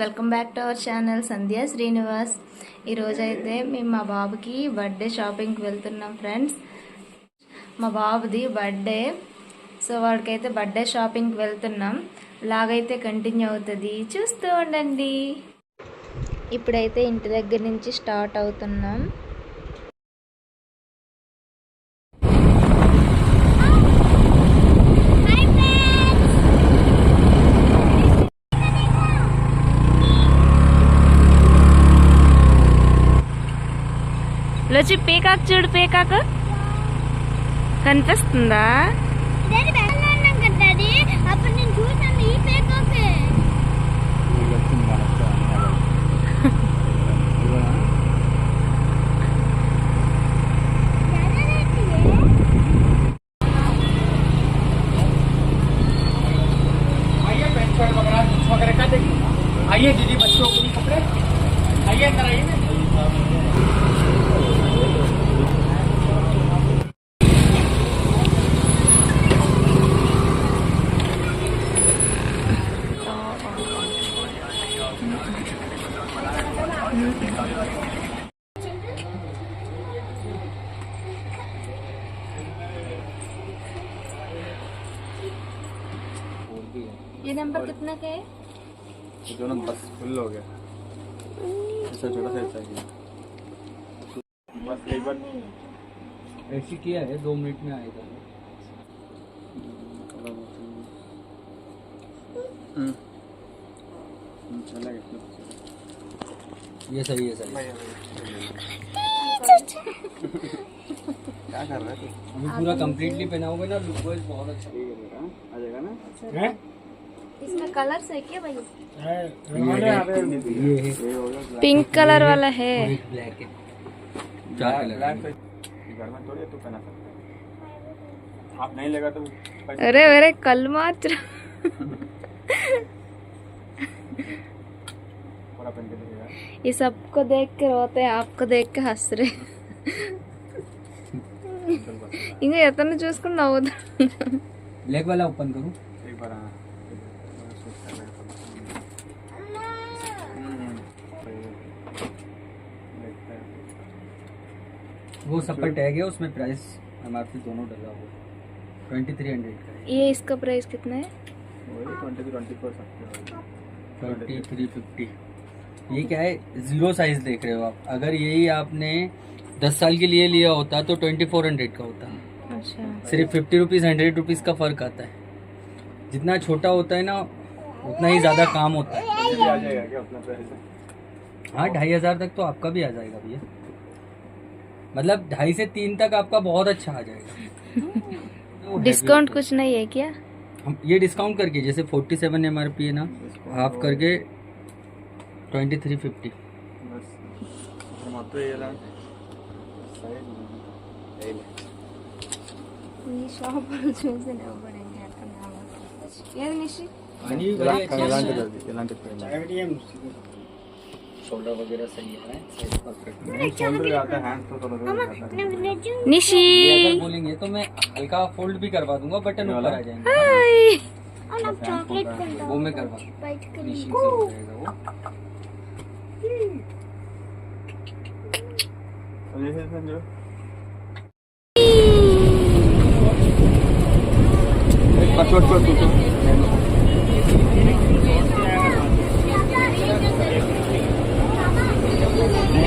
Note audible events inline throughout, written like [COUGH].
Welcome back to our channel Sandhya Srinivas అయితే మేము మా బాబుకి బర్త్డే షాపింగ్కి వెళ్తున్నాం ఫ్రెండ్స్ మా బాబుది బర్త్డే సో వాడికైతే బర్త్డే షాపింగ్కి వెళ్తున్నాం లాగైతే కంటిన్యూ అవుతుంది చూస్తూ ఉండండి ఇప్పుడైతే ఇంటి దగ్గర నుంచి స్టార్ట్ అవుతున్నాం వచ్చి పీకాక్ చూడు పీకాక్ కనిపిస్తుందా कितना का है ये दोनों बस फुल हो गया ऐसा छोटा सा ऐसा किया बस एक बार ऐसी किया है दो मिनट में आएगा हम्म। हम्म, ये सही है सही क्या कर रहा है तू पूरा कंप्लीटली पहनाओगे ना लुक बहुत अच्छा आ जाएगा ना कलर क्या भाई पिंक कलर वाला है तो तो तो अरे अरे कल मात्र ये सबको देख के रोते हैं आपको देख के हंस रहे ना होता చూసుకుని वाला ओपन వాళ్ళ ఓపెన్ కరు वो सब पर अच्छा। टैग है उसमें प्राइस एमआरपी दोनों डला हुआ है का ये इसका प्राइस कितना है ट्वेंटी थ्री फिफ्टी ये क्या है ज़ीरो साइज़ देख रहे हो आप अगर यही आपने दस साल के लिए लिया होता तो ट्वेंटी फोर हंड्रेड का होता अच्छा सिर्फ फिफ्टी रुपीज़ हंड्रेड रुपीज़ का फ़र्क आता है जितना छोटा होता है ना उतना ही ज़्यादा काम होता है हाँ ढाई हज़ार तक तो आपका भी आ जाएगा भैया मतलब ढाई से तीन तक आपका बहुत अच्छा आ जाएगा [LAUGHS] डिस्काउंट कुछ नहीं है क्या हम ये डिस्काउंट करके जैसे forty seven M R P है ना हाफ करके ट्वेंटी थ्री फिफ्टी शोल्डर वगैरह सही है निशी बोलेंगे तो मैं हल्का फोल्ड भी करवा दूंगा बटन ऊपर आ जाएंगे हाँ, वो मैं करवा निशी से हो जाएगा संजय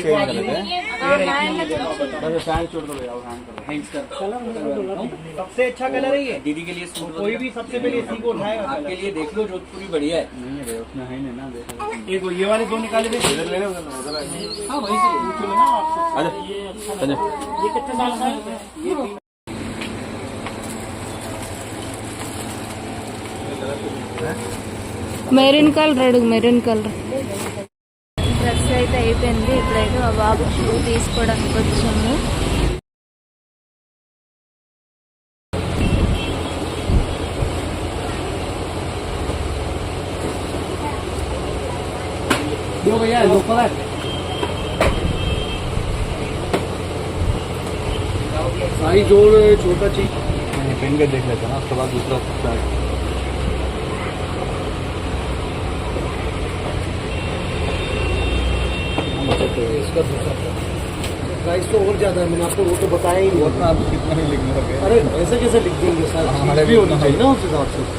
हैंड चेंज कर लेते हैं बस हैंड छोड़ दो भैया हैंड कर सबसे अच्छा कलर है ये दीदी के लिए सूट कोई भी सबसे पहले इसी को उठाए आपके लिए देख लो पूरी बढ़िया है नहीं रे उसमें है ना देखो एक ये वाले दो निकाले थे इधर ले लो उधर हां ना ये अच्छा कितने साल का है ये मेरिन कलर मेरिन कलर అయితే అయిపోయింది ఇప్పుడైతే మా जोड़ छोटा चीज मैंने पहन कर देख लेता ना उसके बाद दूसरा तो इसका दूसरा प्राइस तो, तो और ज़्यादा है मैंने आपको वो तो बताया ही नहीं आप कितना ही लिख दोगे अरे ऐसे कैसे लिख देंगे सर हमारे भी हाँ, होना चाहिए ना हाँ। उस हिसाब से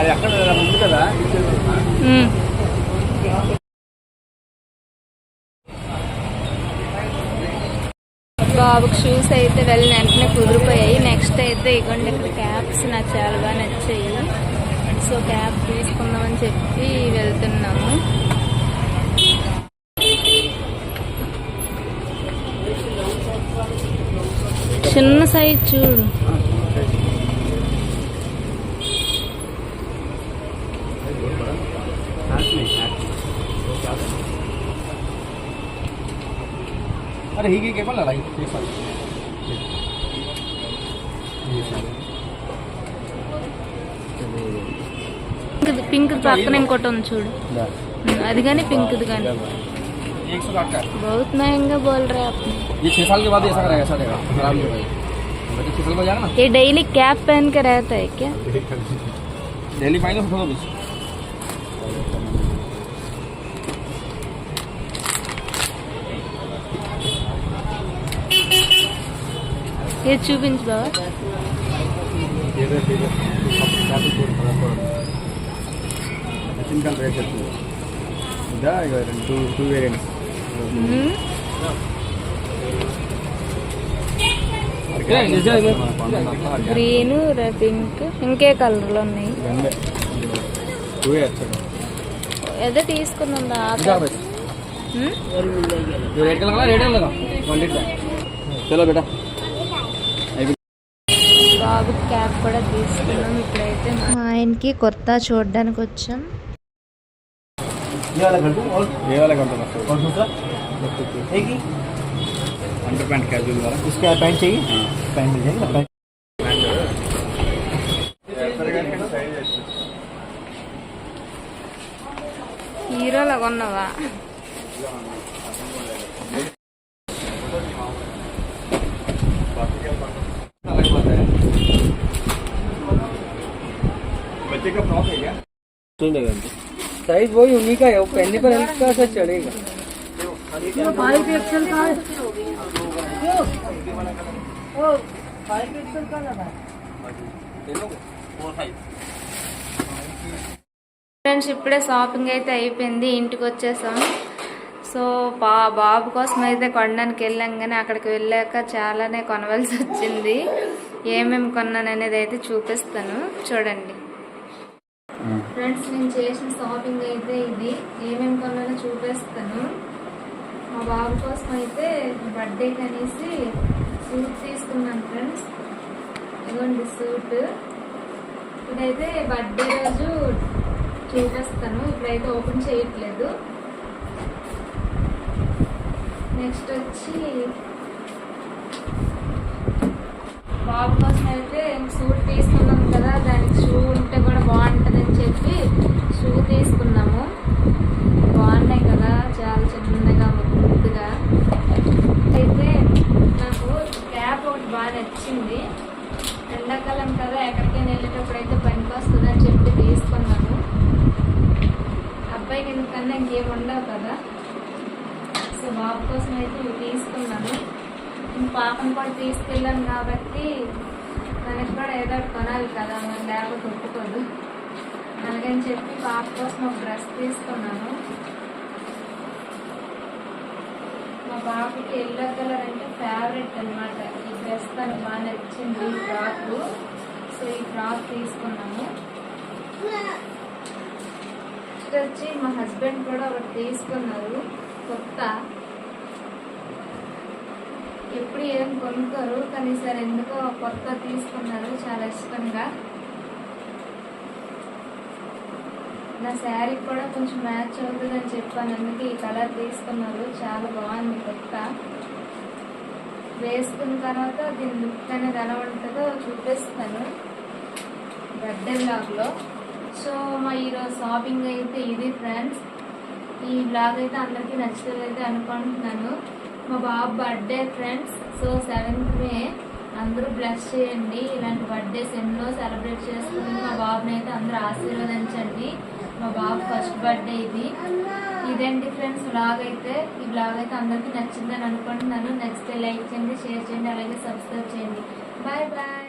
अरे अక్కడ ముందు కదా బాబుకి షూస్ అయితే వెళ్ళిన వెంటనే కుదిరిపోయాయి నెక్స్ట్ అయితే ఇగోండి ఇక్కడ క్యాబ్స్ నాకు చాలా బాగా నచ్చాయి సో క్యాబ్ తీసుకుందామని చెప్పి వెళ్తున్నాము చిన్న సైజ్ చూడు अरे ही के केवल लड़ाई अच्छा, एक साल పింక్ పక్కన पिंक ఉంది చూడు అది కానీ పింక్ది बहुत महंगा बोल रहे आप ये छह साल के बाद ऐसा करेगा ऐसा रहेगा खराब नहीं ये डेली कैप पहन के रहता है क्या डेली फाइनल ఇది చూపించు బావా సింకల్ గ్రీన్ పింక్ ఇంకే కలర్లు ఉన్నాయి ఏదో తీసుకున్నాం చలో బాబు క్యాప్ కూడా తీసుకున్నాం ఇప్పుడైతే మా ఆయనకి కొత్త చూడడానికి వచ్చాం अंडर पैंट कैजुअल साइज वही उन्हीं का है वो पहनने पर हल्का सा चढ़ेगा ఫ్రెండ్స్ ఇప్పుడే షాపింగ్ అయితే అయిపోయింది ఇంటికి వచ్చేసాం సో బా బాబు కోసం అయితే కొనడానికి వెళ్ళాం కానీ అక్కడికి వెళ్ళాక చాలానే కొనవలసి వచ్చింది ఏమేమి కొన్నాను అనేది అయితే చూపిస్తాను చూడండి ఫ్రెండ్స్ నేను చేసిన షాపింగ్ అయితే ఇది ఏమేమి కొన్నా చూపిస్తాను మా బాబు కోసం అయితే బర్త్డేకి అనేసి సూట్ తీసుకున్నాను ఫ్రెండ్స్ ఇదిగోండి సూట్ ఇదైతే బర్త్డే రోజు చూపిస్తాను ఇప్పుడైతే ఓపెన్ చేయట్లేదు నెక్స్ట్ వచ్చి బాబు కోసం అయితే సూట్ తీసుకున్నాం కదా దానికి షూ ఉంటే బాగుంటుందని చెప్పి షూ తీసుకున్నాము బాగున్నాయి కదా చాలా చిన్నగా ముద్దుగా అయితే నాకు క్యాప్ ఒకటి బాగా నచ్చింది ఎండాకాలం కదా ఎక్కడికైనా వెళ్ళేటప్పుడు అయితే పనికి వస్తుందని చెప్పి తీసుకున్నాను అబ్బాయికి ఎందుకన్నా ఇంకేం ఉండవు కదా సో బాబు కోసం అయితే ఇవి తీసుకున్నాను పాపను కూడా తీసుకెళ్ళాను కాబట్టి తనకి కూడా ఏదో కొనాలి కదా మనం లేకపోతే ఒప్పుకోదు అలాగని చెప్పి పాప కోసం ఒక డ్రెస్ తీసుకున్నాను మా బాబుకి ఎల్లో కలర్ అంటే ఫేవరెట్ అనమాట ఈ డ్రెస్ తను బాగా నచ్చింది ఈ ఫ్రాక్ సో ఈ ఫ్రాక్ తీసుకున్నాము వచ్చి మా హస్బెండ్ కూడా ఒకటి తీసుకున్నారు కొత్త ఎప్పుడు ఏం కొనుక్కోరు కానీ సార్ ఎందుకో కొత్త తీసుకున్నారు చాలా ఇష్టంగా నా శారీ కూడా కొంచెం మ్యాచ్ అవుతుందని చెప్పాను అందుకే ఈ కలర్ తీసుకున్నారు చాలా బాగుంది కొత్త వేసుకున్న తర్వాత దీని లుక్ అనేది ఎలా ఉంటుందో చూపిస్తాను గడ్డెన్ లాగ్లో సో మా ఈరోజు షాపింగ్ అయితే ఇది ఫ్రెండ్స్ ఈ బ్లాగ్ అయితే అందరికీ అయితే అనుకుంటున్నాను మా బాబు birthday friends so seventh May అందరూ బ్లెస్ చేయండి ఇలాంటి బర్త్డేస్ ఎన్నో సెలబ్రేట్ చేసుకుని మా బాబుని అయితే అందరూ ఆశీర్వదించండి మా బాబు ఫస్ట్ బర్త్డే ఇది ఇదేంటి ఫ్రెండ్స్ బ్లాగ్ అయితే ఈ బ్లాగ్ అయితే అందరికీ నచ్చిందని అనుకుంటున్నాను నచ్చితే లైక్ చేయండి షేర్ చేయండి అలాగే సబ్స్క్రైబ్ చేయండి బాయ్ బాయ్